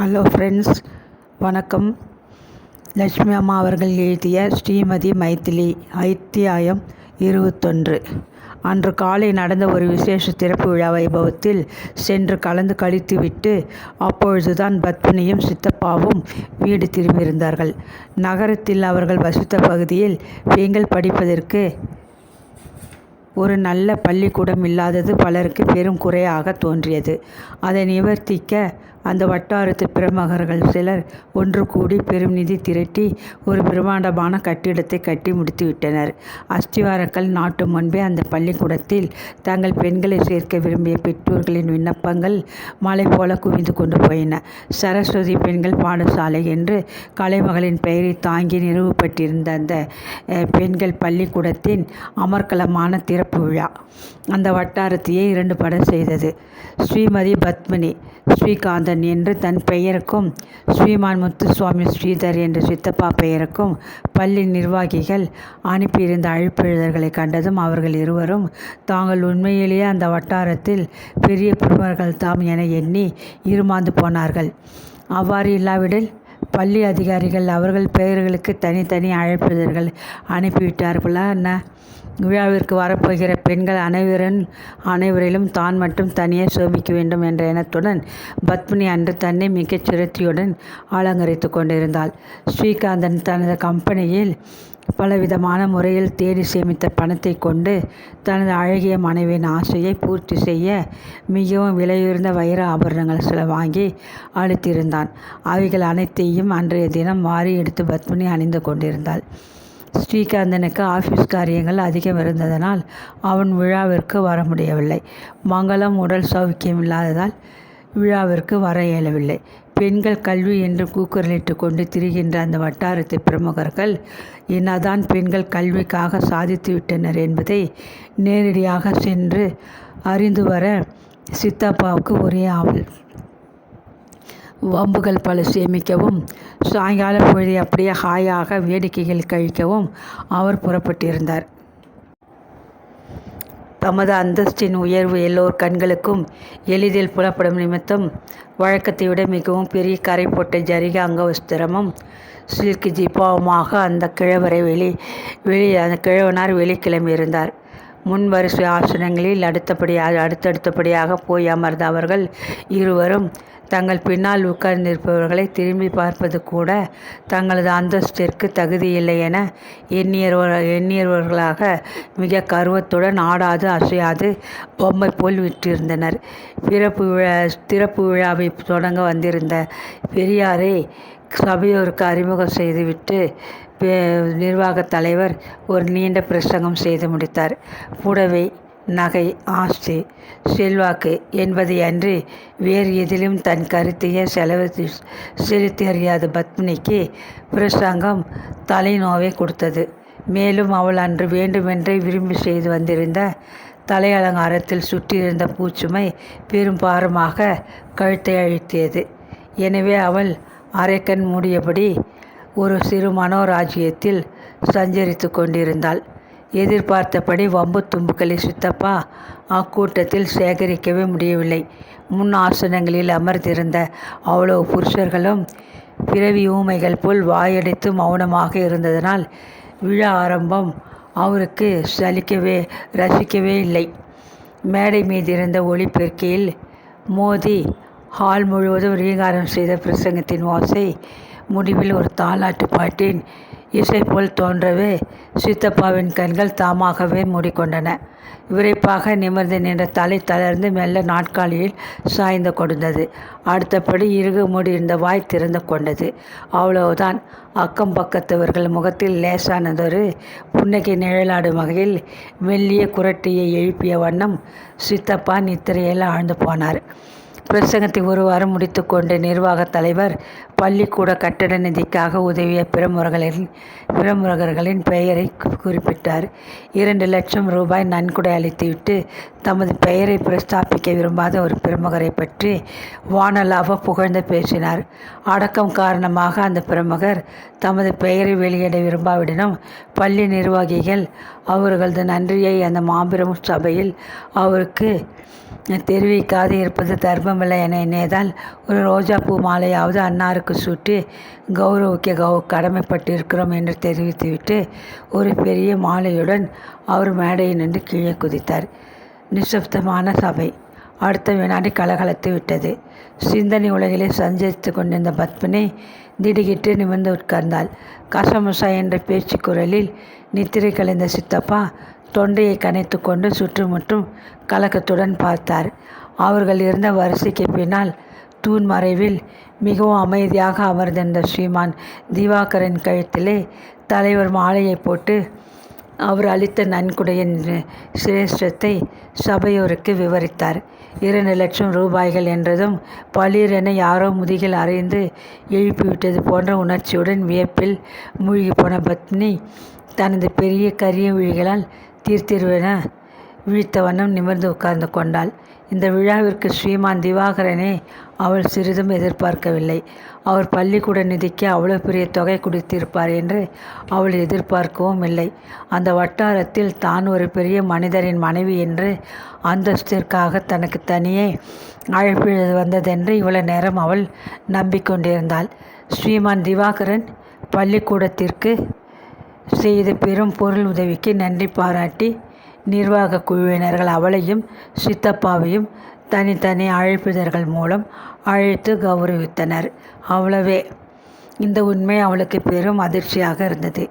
Hello friends வணக்கம். லட்சுமி அம்மா அவர்கள் எழுதிய ஸ்ரீமதி மைத்திலி அத்தியாயம் இருபத்தொன்று. அன்று காலை நடந்த ஒரு விசேஷ திறப்பு விழா வைபவத்தில் சென்று கலந்து கழித்துவிட்டு அப்பொழுதுதான் பத்மினியும் சித்தப்பாவும் வீடு திரும்பியிருந்தார்கள். நகரத்தில் அவர்கள் வசித்த பகுதியில் பெண்கள் படிப்பதற்கு ஒரு நல்ல பள்ளிக்கூடம் இல்லாதது பலருக்கு பெரும் குறையாக தோன்றியது. அதை நிவர்த்திக்க அந்த வட்டாரத்து பிரமகர்கள் சிலர் ஒன்று கூடி பெரும் நிதி திரட்டி ஒரு பிரம்மாண்டமான கட்டிடத்தை கட்டி முடித்துவிட்டனர் அஸ்திவாரங்கள் நாட்டு முன்பே அந்த பள்ளிக்கூடத்தில் தங்கள் பெண்களை சேர்க்க விரும்பிய பெற்றோர்களின் விண்ணப்பங்கள் மலை போல குவிந்து கொண்டு போயின. சரஸ்வதி பெண்கள் பாடசாலை என்று கலைமகளின் பெயரை தாங்கி நிறுவப்பட்டிருந்த அந்த பெண்கள் பள்ளிக்கூடத்தின் அமர்க்கலமான திறப்பு விழா. அந்த வட்டாரத்தையே இரண்டு படம் செய்தது. ஸ்ரீமதி பத்மினி ஸ்ரீகாந்தன் என்று தன் பெயருக்கும் ஸ்ரீமான் முத்துசுவாமி ஸ்ரீதர் என்ற சித்தப்பா பெயருக்கும் பள்ளி நிர்வாகிகள் அனுப்பியிருந்த அழைப்பெழுதல்களை கண்டதும் அவர்கள் இருவரும் தாங்கள் உண்மையிலேயே அந்த வட்டாரத்தில் பெரிய பிரமுகர்கள் தாம் என எண்ணி இருமாந்து போனார்கள். அவ்வாறு இல்லாவிடில் பள்ளி அதிகாரிகள் அவர்கள் பெயர்களுக்கு தனித்தனி அழைப்பிதழ்கள் அனுப்பிவிட்டார்களா? என்ன விழாவிற்கு வரப்போகிற பெண்கள் அனைவரும் அனைவரிலும் தான் மட்டும் தனியே சோபிக்க வேண்டும் என்ற எண்ணத்துடன் பத்மினி அன்று தன்னை மிகச் சிரத்தியுடன் அலங்கரித்து கொண்டிருந்தாள். ஸ்ரீகாந்தன் தனது கம்பெனியில் பலவிதமான முறையில் தேடி சேமித்த பணத்தை கொண்டு தனது அழகிய மனைவியின் ஆசையை பூர்த்தி செய்ய மிகவும் விலையுயர்ந்த வைர ஆபரணங்கள் சில வாங்கி அளித்திருந்தான். அவைகள் அனைத்தையும் அன்றைய தினம் மாறி எடுத்து பத்மினி அணிந்து கொண்டிருந்தாள். ஸ்ரீகாந்தனுக்கு ஆஃபீஸ் காரியங்கள் அதிகம் இருந்ததனால் அவன் விழாவிற்கு வர முடியவில்லை மங்களம் உடல் சௌக்கியம் இல்லாததால் விழாவிற்கு வர இயலவில்லை. பெண்கள் கல்வி என்று கூக்குரலிட்டு கொண்டு திரிகின்ற அந்த வட்டாரத்து பிரமுகர்கள் என்னதான் பெண்கள் கல்விக்காக சாதித்து விட்டனர் என்பதை நேரடியாக சென்று அறிந்து வர சித்தப்பாவுக்கு ஒரே ஆவல் வம்புகள் பல சேமிக்கவும் சாயங்கால பொழுதை அப்படியே ஹாயாக வேடிக்கைகள் கழிக்கவும் அவர் புறப்பட்டிருந்தார். தமது அந்தஸ்தின் உயர்வு எல்லோர் கண்களுக்கும் எளிதில் புலப்படும் நிமித்தம் வழக்கத்தை விட மிகவும் பெரிய கரை போட்ட ஜரிக அங்கவஸ்திரமும் சில்க் ஜிப்பாவுமாக அந்த கிழவரை வெளி வெளி அந்த கிழவனார் வெளிக்கிளம்பியிருந்தார். முன் வரிசை ஆசனங்களில் அடுத்தபடியாக அடுத்தடுத்தபடியாக போய் அமர்ந்த அவர்கள் இருவரும் தங்கள் பின்னால் உட்கார்ந்திருப்பவர்களை திரும்பி பார்ப்பது கூட தங்களது அந்தஸ்திற்கு தகுதியில்லை என எண்ணியவர் எண்ணியவர்களாக மிக கருவத்துடன் ஆடாது அசையாது பொம்மை போல் விட்டிருந்தனர். பிறப்பு விழா திறப்பு விழாவை தொடங்க வந்திருந்த பெரியாரை சபையோருக்கு அறிமுகம் செய்துவிட்டு நிர்வாகத் தலைவர் ஒரு நீண்ட பிரசங்கம் செய்து முடித்தார். கூடவே நகை ஆஸ்தி செல்வாக்கு என்பதை அன்றி வேறு எதிலும் தன் கருத்தையே செலவு செலுத்தி அறியாத பத்மினிக்கு பிரசங்கம் தலைநோவை கொடுத்தது. மேலும் அவள் அன்று வேண்டுமென்றே விரும்பி செய்து வந்திருந்த தலையலங்காரத்தில் சுற்றியிருந்த பூச்சுமை பெரும் பாரமாக கழுத்தை அழுத்தியது. எனவே அவள் அரைக்கண் மூடியபடி ஒரு சிறு மனோராஜ்யத்தில் சஞ்சரித்து கொண்டிருந்தாள். எதிர்பார்த்தபடி வம்பு தும்புக்களை சித்தப்பா அக்கூட்டத்தில் சேகரிக்கவே முடியவில்லை. முன் ஆசனங்களில் அமர்ந்திருந்த அவ்வளவு புருஷர்களும் பிறவி ஊமைகள் போல் வாயடைத்து மௌனமாக இருந்ததனால் விழா ஆரம்பம் அவருக்கு சலிக்கவே ரசிக்கவே இல்லை. மேடை மீது இருந்த ஒளிப்பெருக்கையில் மோதி ஹால் முழுவதும் ரீகாரம் செய்த பிரசங்கத்தின் ஓசை முடிவில் ஒரு தாலாட்டு பாட்டின் இசை போல் தோன்றவே சித்தப்பாவின் கண்கள் தாமாகவே மூடிக்கொண்டன. விரைப்பாக நிமிர்ந்து நின்ற தலை தளர்ந்து மெல்ல நாட்காலியில் சாய்ந்து கொடுந்தது. அடுத்தபடி இறுக மூடியிருந்த வாய் திறந்து கொண்டது. அவ்வளவுதான். அக்கம் பக்கத்தவர்கள் முகத்தில் லேசானதொரு புன்னகை நிழலாடும் வகையில் மெல்லிய குரட்டியை எழுப்பிய வண்ணம் சித்தப்பா நித்திரையில் ஆழ்ந்து போனார். பிரசங்கத்தை ஒரு வாரம் முடித்துக்கொண்டு நிர்வாகத் தலைவர் பள்ளிக்கூட கட்டட நிதிக்காக உதவிய பிரமுகர்களின் பிரமுரகர்களின் பெயரை குறிப்பிட்டார். இரண்டு லட்சம் ரூபாய் நன்கொடை அளித்துவிட்டு தமது பெயரை பிரஸ்தாபிக்க விரும்பாத ஒரு பிரமுகரை பற்றி வானலாக புகழ்ந்து பேசினார். அடக்கம் காரணமாக அந்த பிரமுகர் தமது பெயரை வெளியிட விரும்பாவிடனும் பள்ளி நிர்வாகிகள் அவர்களது நன்றியை அந்த மாபெரும் சபையில் அவருக்கு தெரிவிக்காது இருப்பது தர்மமில்லை என எண்ணியதால் ஒரு ரோஜாப்பூ மாலையாவது அன்னாருக்கு சூட்டி கௌரவிக்க கௌ கடமைப்பட்டிருக்கிறோம் என்று தெரிவித்துவிட்டு ஒரு பெரிய மாலையுடன் அவர் மேடையில் நின்று கீழே குதித்தார். நிசப்தமான சபை. அடுத்த வினாடி கலகலத்து விட்டது. சிந்தனை உலகிலே சஞ்சரித்து கொண்டிருந்த பத்மினி திடுகிட்டு நிமிர்ந்து உட்கார்ந்தாள். கசமுசா என்ற பேச்சு குரலில் நித்திரை கலைந்த சித்தப்பா தொண்டையை கனைத்து கொண்டு சுற்றுமுற்றும் கலக்கத்துடன் பார்த்தார். அவர்கள் இருந்த வரிசைக்கு பின்னால் தூண் மறைவில் மிகவும் அமைதியாக அமர்ந்திருந்த ஸ்ரீமான் திவாகரின் கழுத்திலே தலைவர் மாலையை போட்டு அவர் அளித்த நன்கொடையின் சிரேஷ்டத்தை சபையோருக்கு விவரித்தார். இரண்டு லட்சம் ரூபாய்கள் என்றதும் பளிரென யாரோ முதுகில் அறைந்து எழுப்பிவிட்டது போன்ற உணர்ச்சியுடன் வியப்பில் மூழ்கி போன பத்னி தனது பெரிய கரிய விழிகளால் தீர்த்திருவென விழித்த வண்ணம் நிமிர்ந்து உட்கார்ந்து கொண்டாள். இந்த விழாவிற்கு ஸ்ரீமான் திவாகரனே அவள் சிறிதும் எதிர்பார்க்கவில்லை. அவர் பள்ளிக்கூட நிதிக்கு அவ்வளோ பெரிய தொகை கொடுத்திருப்பார் என்று அவள் எதிர்பார்க்கவும் இல்லை. அந்த வட்டாரத்தில் தான் ஒரு பெரிய மனிதரின் மனைவி என்று அந்தஸ்திற்காக தனக்கு தனியே அழைப்பு வந்ததென்று இவ்வளவு நேரம் அவள் நம்பிக்கொண்டிருந்தாள். ஸ்ரீமான் திவாகரன் பள்ளிக்கூடத்திற்கு செய்த பெரும் பொருள் உதவிக்கு நன்றி பாராட்டி நிர்வாக குழுவினர்கள் அவளையும் சித்தப்பாவையும் தனித்தனி அழைப்பிதழ்கள் மூலம் அழைத்து கௌரவித்தனர். அவ்வளவே. இந்த உண்மை அவளுக்கு பெரும் அதிர்ச்சியாக இருந்தது.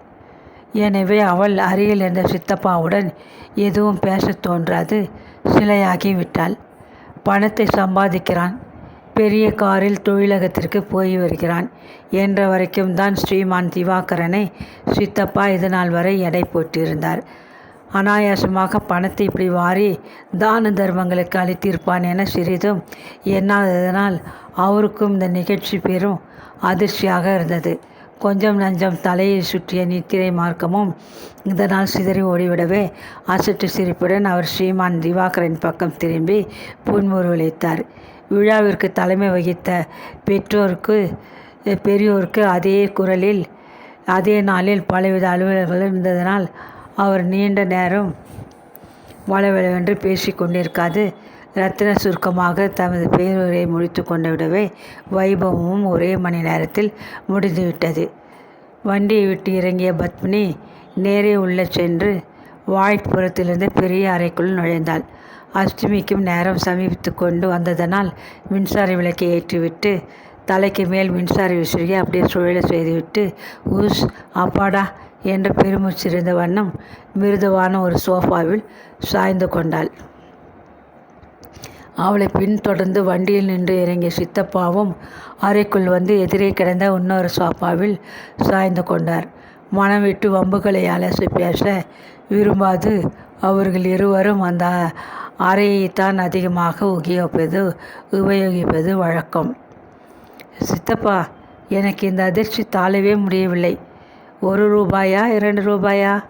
எனவே அவள் அருகில் இருந்த சித்தப்பாவுடன் எதுவும் பேசத் தோன்றாது சிலையாகி விட்டாள். பணத்தை சம்பாதிக்கிறான். பெரிய காரில் தொழிலகத்திற்கு போய் வருகிறான். என்ற வரைக்கும் தான் ஸ்ரீமான் திவாகரனை சித்தப்பா இது நாள் வரை எடை போட்டிருந்தார். அனாயாசமாக பணத்தை இப்படி வாரி தான தர்மங்களுக்கு அளித்திருப்பான் என சிறிதும் எண்ணாததனால் அவருக்கும் இந்த நிகழ்ச்சி பெரும் அதிர்ச்சியாக இருந்தது. கொஞ்சம் நஞ்சம் தலையை சுற்றிய நித்திரை மார்க்கமும் இதனால் சிதறி ஓடிவிடவே அசட்டு சிரிப்புடன் அவர் ஸ்ரீமான் திவாகரின் பக்கம் திரும்பி புன்முறுவலித்தார் விழாவிற்கு தலைமை வகித்த பெற்றோருக்கு பெரியோருக்கு அதே குரலில் அதே நாளில் பலவித அலுவலர்கள் இருந்ததனால் அவர் நீண்ட நேரம் வளவளவென்று பேசி கொண்டிருக்காது. ரத்தின சுருக்கமாக தமது பேருரை முடித்து கொண்டு விடவே வைபவமும் ஒரே மணி நேரத்தில் முடிந்துவிட்டது. வண்டியை விட்டு இறங்கிய பத்மினி நேரே உள்ளே சென்று வாய்ப்புறத்திலிருந்து பெரிய அறைக்குள் நுழைந்தாள். அஷ்டமிக்கும் நேரம் சமீபித்து கொண்டு வந்ததனால் மின்சார விளக்கை ஏற்றிவிட்டு தலைக்கு மேல் மின்சார விசிறியை அப்படியே சுழல செய்துவிட்டு ஊஸ் அப்பாடா என்ற பெருமூச்சிருந்த வண்ணம் மிருதுவான ஒரு சோஃபாவில் சாய்ந்து கொண்டாள். அவளை பின்தொடர்ந்து வண்டியில் நின்று இறங்கிய சித்தப்பாவும் அறைக்குள் வந்து எதிரே கிடந்த இன்னொரு சோஃபாவில் சாய்ந்து கொண்டார். மனம் விட்டு வம்புகளை அலசி பேச விரும்பாது. அவர்கள் இருவரும் அந்த அறையைத்தான் அதிகமாக உபயோகிப்பது உபயோகிப்பது வழக்கம். சித்தப்பா எனக்கு இந்த அதிர்ச்சி தாழவே முடியவில்லை. ஒரு ரூபாயா இரண்டு ரூபாயா?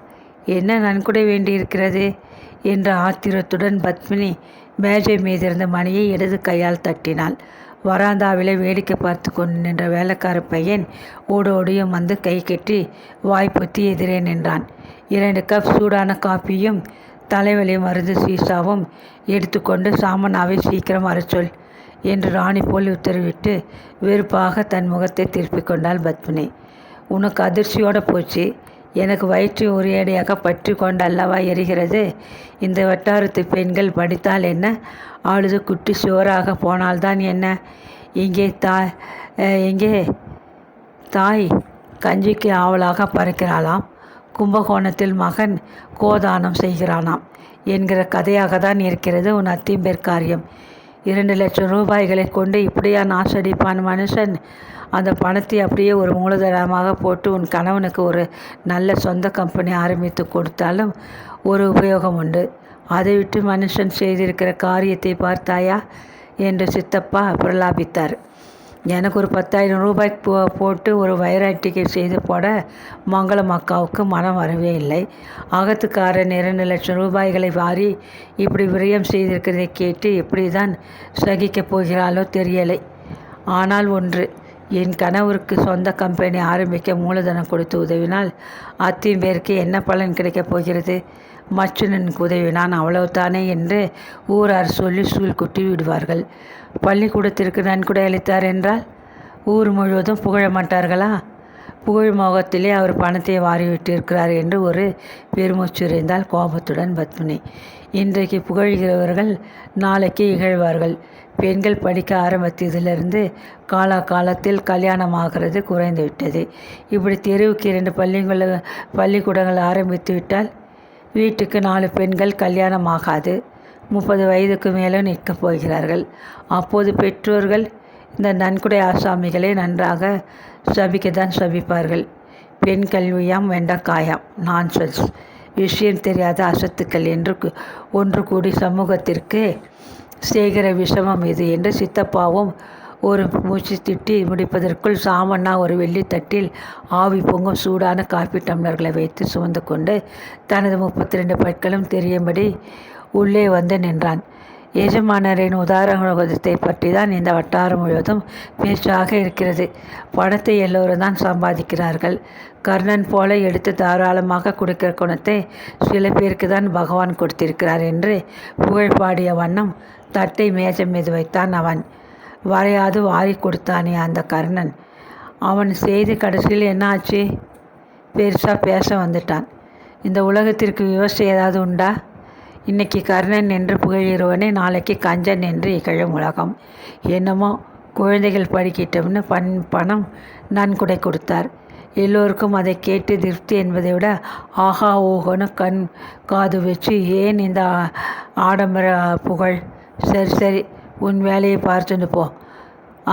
என்ன நன்கொடை வேண்டியிருக்கிறது? என்ற ஆத்திரத்துடன் பத்மினி மேஜை மீதிருந்த மணியை இடது கையால் தட்டினாள். வராந்தாவிலே வேடிக்கை பார்த்து கொண்டு நின்ற வேலைக்கார பையன் ஓடோடியும் வந்து கை கட்டி வாய்ப்புத்தி எதிரே நின்றான். இரண்டு கப் சூடான காப்பியும் தலைவலி மருந்து சீசாவும் எடுத்துக்கொண்டு சாமனாவை சீக்கிரம் வரச்சொல் என்று ராணி போல் உத்தரவிட்டு வெறுப்பாக தன் முகத்தை திருப்பிக் கொண்டாள் பத்மினி. உனக்கு அதிர்ச்சியோடு போச்சு. எனக்கு வயிற்று உரையடியாக பற்றி கொண்டு அல்லவா எரிகிறது? இந்த வட்டாரத்து பெண்கள் படித்தால் என்ன? அழுது குட்டி சுவராக போனால்தான் என்ன? இங்கே தாய் இங்கே தாய் கஞ்சிக்கு ஆவலாக பறக்கிறாளாம். கும்பகோணத்தில் மகன் கோதானம் செய்கிறானாம். என்கிற கதையாக தான் இருக்கிறது உன் அத்திம்பேர் காரியம் இரண்டு லட்சம் ரூபாய்களை கொண்டு இப்படியா நாசடிப்பான் மனுஷன். அந்த பணத்தை அப்படியே ஒரு மூலதனமாக போட்டு உன் கணவனுக்கு ஒரு நல்ல சொந்த கம்பெனி ஆரம்பித்து கொடுத்தாலும் ஒரு உபயோகம் உண்டு. அதை விட்டு மனுஷன் செய்திருக்கிற காரியத்தை பார்த்தாயா? என்று சித்தப்பா பிரலாபித்தார். எனக்கு ஒரு பத்தாயிரம் ரூபாய் போ போட்டு ஒரு வைராட்டிக்கை செய்து போட மங்களம் அக்காவுக்கு மனம் வரவே இல்லை. அகத்துக்காரன் இரண்டு லட்சம் ரூபாய்களை வாரி இப்படி விரயம் செய்திருக்கிறதை கேட்டு எப்படி தான் சகிக்கப் போகிறாளோ தெரியலை. ஆனால் ஒன்று என் கணவருக்கு சொந்த கம்பெனி ஆரம்பிக்க மூலதனம் கொடுத்து உதவினால் அத்தையும் பேருக்கு என்ன பலன் கிடைக்கப் போகிறது? மச்சுனனுக்கு உதவினான் அவ்வளவுதானே என்று ஊரார் சொல்லி சூழ் குட்டி விடுவார்கள். பள்ளிக்கூடத்திற்கு நன்கொடை அளித்தார் என்றால் ஊர் முழுவதும் புகழ மாட்டார்களா? புகழ் மோகத்திலே அவர் பணத்தை வாரிவிட்டிருக்கிறார் என்று ஒரு பெருமூச்சுரைந்தால் கோபத்துடன் பத்மினி. இன்றைக்கு புகழ்கிறவர்கள் நாளைக்கு இகழ்வார்கள். பெண்கள் படிக்க ஆரம்பித்ததிலிருந்து காலா காலத்தில் குறைந்து குறைந்துவிட்டது. இப்படி தெருவுக்கு இரண்டு பள்ளிங்கள பள்ளிக்கூடங்கள் ஆரம்பித்து விட்டால் வீட்டுக்கு நாலு பெண்கள் கல்யாணம் ஆகாது முப்பது வயதுக்கு மேலே நிற்கப் போகிறார்கள். அப்போது பெற்றோர்கள் இந்த நன்கொடை ஆசாமிகளை நன்றாக சபிக்கத்தான் சபிப்பார்கள். பெண் கல்வியாம் வெண்டக்காயாம் நான்சென்ஸ் விஷயம் தெரியாத அசத்துக்கள் என்று ஒன்று கூடி சமூகத்திற்கு செய்கிற விஷமம் இது என்று சித்தப்பாவும் ஒரு மூச்சு திட்டி முடிப்பதற்குள் சாமண்ணா ஒரு வெள்ளித்தட்டில் ஆவி பொங்கும் சூடான காஃபி டம்ளர்களை வைத்து சுமந்து கொண்டு தனது முப்பத்தி ரெண்டு பற்களும் தெரியும்படி உள்ளே வந்து நின்றான். எஜமானரின் உதாரணத்தை பற்றி தான் இந்த வட்டாரம் முழுவதும் பேச்சாக இருக்கிறது. பணத்தை எல்லோரும் தான் சம்பாதிக்கிறார்கள். கர்ணன் போல எடுத்து தாராளமாக கொடுக்கிற குணத்தை சில பேருக்கு தான் பகவான் கொடுத்திருக்கிறார் என்று புகழ் பாடிய வண்ணம் தட்டை மேஜம் மீது வைத்தான் அவன். வரையாது வாரி கொடுத்தானே அந்த கர்ணன். அவன் செய்தி கடைசியில் என்ன ஆச்சு? பெருசாக பேச வந்துட்டான். இந்த உலகத்திற்கு விவசாயம் ஏதாவது உண்டா? இன்னைக்கு கர்ணன் என்று புகழ்கிறவனே நாளைக்கு கஞ்சன் என்று இகழும் உலகம். என்னமோ குழந்தைகள் படிக்கிட்டோம்னு பண் பணம் நன்கொடை கொடுத்தார். எல்லோருக்கும் அதை கேட்டு திருப்தி என்பதை விட ஆஹா ஓஹோன்னு கண் காது வச்சு ஏன் இந்த ஆடம்பர புகழ்? சரி சரி உன் வேலையை பார்த்துட்டு போ.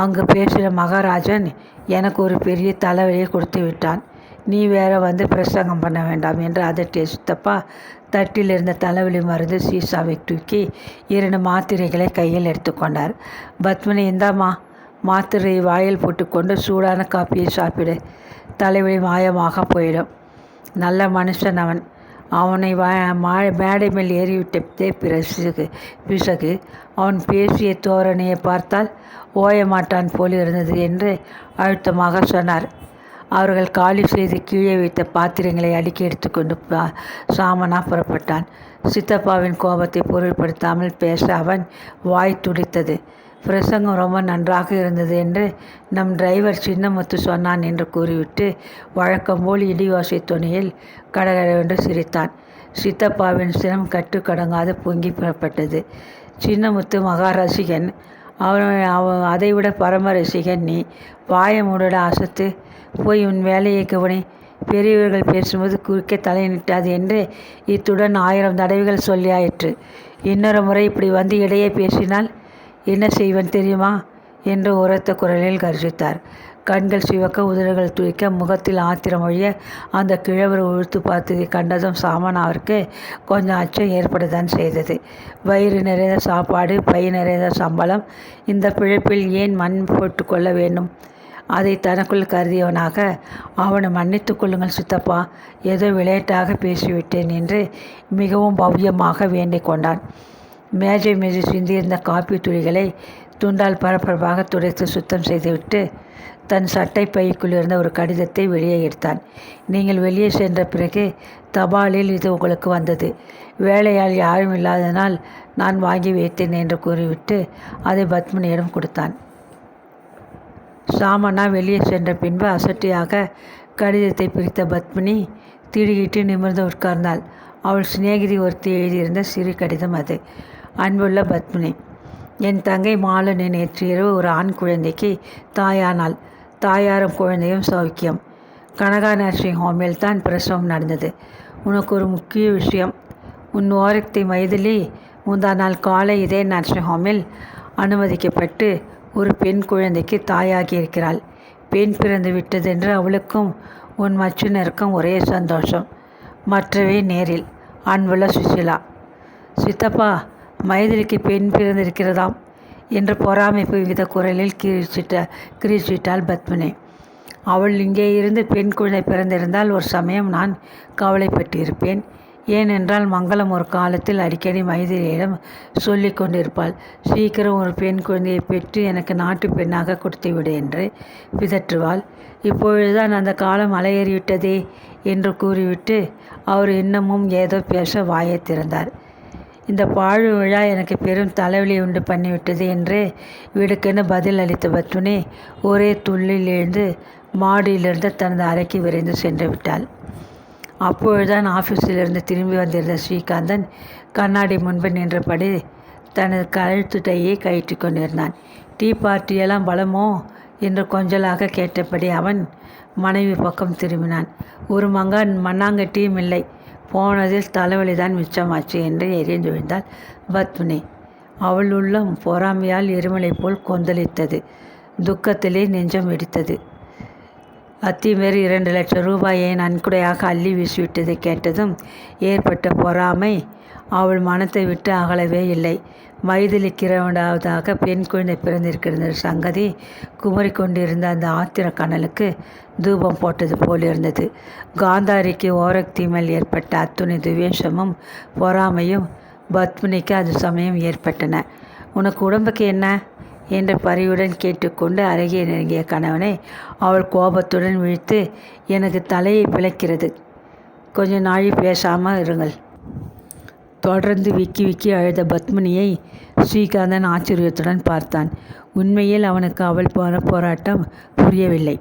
அங்கு பேசுகிற மகாராஜன் எனக்கு ஒரு பெரிய தலைவலியை கொடுத்து விட்டான். நீ வேற வந்து பிரசங்கம் பண்ண வேண்டாம் என்று அதட்டிய சித்தப்பா தட்டில் இருந்த தலைவலி மருந்து சீசாவை தூக்கி இரண்டு மாத்திரைகளை கையில் எடுத்துக்கொண்டார் பத்மினி இந்தாம்மா மாத்திரையை வாயில் போட்டுக்கொண்டு சூடான காப்பியை சாப்பிடு. தலைவலி மாயமாக போயிடும். நல்ல மனுஷன் அவன். அவனை வா மா மேடை மேல் ஏறிவிட்டதே பிறகு பிசகு அவன் பேசிய தோரணையை பார்த்தால் ஓய மாட்டான் போல் இருந்தது என்று அழுத்தமாக சொன்னார். அவர்கள் காலி செய்து கீழே வைத்த பாத்திரங்களை அடுக்கி எடுத்துக்கொண்டு பா- சாமனா புறப்பட்டான். சித்தப்பாவின் கோபத்தை பொருட்படுத்தாமல் பேச அவன் வாய் துடித்தது. பிரசங்கம் ரொம்ப நன்றாக இருந்தது என்று நம் டிரைவர் சின்னமுத்து சொன்னான் என்று கூறிவிட்டு வழக்கம் போல் இடியோசை துணியில் கடகடவென்று சிரித்தான். சித்தப்பாவின் சினம் கட்டுக்கடங்காது பொங்கி புறப்பட்டது. சின்னமுத்து மகா ரசிகன் அவன் அவன் அதைவிட பரம ரசிகன் நீ. வாய மூடட அசத்து போய் உன் வேலையை கவனி. பெரியவர்கள் பேசும்போது குறுக்கே தலை நிட்டாது என்று இத்துடன் ஆயிரம் தடவைகள் சொல்லியாயிற்று. இன்னொரு முறை இப்படி வந்து இடையே பேசினால் என்ன செய்வன் தெரியுமா? என்று உரத்த குரலில் கர்ஜித்தார். கண்கள் சிவக்க உதடுகள் துடிக்க முகத்தில் ஆத்திரம் ஒழிய அந்த கிழவர் உழுத்து பார்த்ததை கண்டதும் சாமனாவிற்கு கொஞ்சம் அச்சம் ஏற்படத்தான் செய்தது. வயிறு நிறைந்த சாப்பாடு பை நிறைந்த சம்பளம் இந்த பிழைப்பில் ஏன் மண் போட்டு கொள்ள வேண்டும்? அதை தனக்குள் கருதியவனாக அவனை மன்னித்து கொள்ளுங்கள் சித்தப்பா ஏதோ விளையாட்டாக பேசிவிட்டேன் என்று மிகவும் பவ்யமாக வேண்டிக் கொண்டான். மேஜை மீது சிந்தியிருந்த காப்பி துளிகளை துண்டால் பரபரப்பாக துடைத்து சுத்தம் செய்துவிட்டு தன் சட்டை பைக்குள் இருந்த ஒரு கடிதத்தை வெளியே எடுத்தான். நீங்கள் வெளியே சென்ற பிறகு தபாலில் இது உங்களுக்கு வந்தது. வேலையால் யாரும் இல்லாததனால் நான் வாங்கி வைத்தேன் என்று கூறிவிட்டு அதை பத்மினியிடம் கொடுத்தான். சாமண்ணா வெளியே சென்ற பின்பு அசட்டியாக கடிதத்தை பிரித்த பத்மினி திடுகிட்டு நிமிர்ந்து உட்கார்ந்தாள். அவள் சிநேகிதி ஒருத்தி எழுதியிருந்த சிறு கடிதம் அது. அன்புள்ள பத்மினி என் தங்கை மாலனி நேற்று இரவு ஒரு ஆண் குழந்தைக்கு தாயானாள் தாயாரும் குழந்தையும் சௌக்கியம். கனகா நர்சிங் ஹோமில் தான் பிரசவம் நடந்தது. உனக்கு ஒரு முக்கிய விஷயம். உன் ஓரத்தை மைதிலி முந்தா நாள் காலை இதே நர்சிங் ஹோமில் அனுமதிக்கப்பட்டு ஒரு பெண் குழந்தைக்கு தாயாகி இருக்கிறாள். பெண் பிறந்து விட்டதென்று அவளுக்கும் உன் மச்சினருக்கும் ஒரே சந்தோஷம். மற்றவை நேரில். அன்புள்ள சுசிலா. சித்தப்பா மைதிலிக்கு பெண் பிறந்திருக்கிறதாம் என்று பொறாமைப்பு வித குரலில் கிரிச்சிட்ட கிரிச்சிட்டாள் பத்மினி. அவள் இங்கே இருந்து பெண் குழந்தை பிறந்திருந்தால் ஒரு சமயம் நான் கவலைப்பட்டிருப்பேன். ஏனென்றால் மங்களம் ஒரு காலத்தில் அடிக்கடி மைதிலியிடம் சொல்லி கொண்டிருப்பாள். சீக்கிரம் ஒரு பெண் குழந்தையை பெற்று எனக்கு நாட்டு பெண்ணாக கொடுத்துவிடு என்று பிதற்றுவாள். இப்பொழுதுதான் அந்த காலம் அலையேறிவிட்டதே என்று கூறிவிட்டு அவர் இன்னமும் ஏதோ பேச வாயை திறந்தார். இந்த பாழு விழா எனக்கு பெரும் தலைவலி உண்டு பண்ணிவிட்டது என்று வீடுக்கென பதில் அளித்த பத்துனி ஒரே துள்ளில் எழுந்து மாடியிலிருந்து தனது அறைக்கு விரைந்து சென்று விட்டாள். அப்பொழுதுதான் ஆஃபீஸிலிருந்து திரும்பி வந்திருந்த ஸ்ரீகாந்தன் கண்ணாடி முன்பு நின்றபடி தனது கழுத்துட்டையை கயிற்று கொண்டிருந்தான். டீ பார்ட்டியெல்லாம் பலமோ? என்று கொஞ்சலாக கேட்டபடி அவன் மனைவி பக்கம் திரும்பினான். ஒரு மங்கான் மண்ணாங்க டீம் இல்லை. போனதில் தலைவலிதான் மிச்சமாச்சு என்று எரிந்து விழுந்தாள் பத்மினி அவள் உள்ளம் பொறாமையால் எருமலை போல் கொந்தளித்தது. துக்கத்திலே நெஞ்சம் வெடித்தது. அத்திமேறு இரண்டு லட்சம் ரூபாயை நன்கொடையாக அள்ளி வீசிவிட்டதை கேட்டதும் ஏற்பட்ட பொறாமை அவள் மனத்தை விட்டு அகலவே இல்லை. மைதிலிக்கிறவனாவதாக பெண் குழந்தை பிறந்திருக்கிற சங்கதி குமரி கொண்டிருந்த அந்த ஆத்திர கனலுக்கு தூபம் போட்டது போலிருந்தது காந்தாரிக்கு ஓரக்தி மேல் ஏற்பட்ட அத்துணை துவேஷமும் பொறாமையும் பத்மினிக்கு அது சமயம் ஏற்பட்டன. உனக்கு உடம்புக்கு என்ன என்ற பறிவுடன் கேட்டுக்கொண்டு அருகே நெருங்கிய கணவனை அவள் கோபத்துடன் விழித்து எனக்கு தலையை பிழைக்கிறது கொஞ்ச நாழி பேசாமல் இருங்கள். தொடர்ந்து விக்கி விக்கி அழுத பத்மினியை ஸ்ரீகாந்தன் ஆச்சரியத்துடன் பார்த்தான். உண்மையில் அவனுக்கு அவள் போன போராட்டம் புரியவில்லை.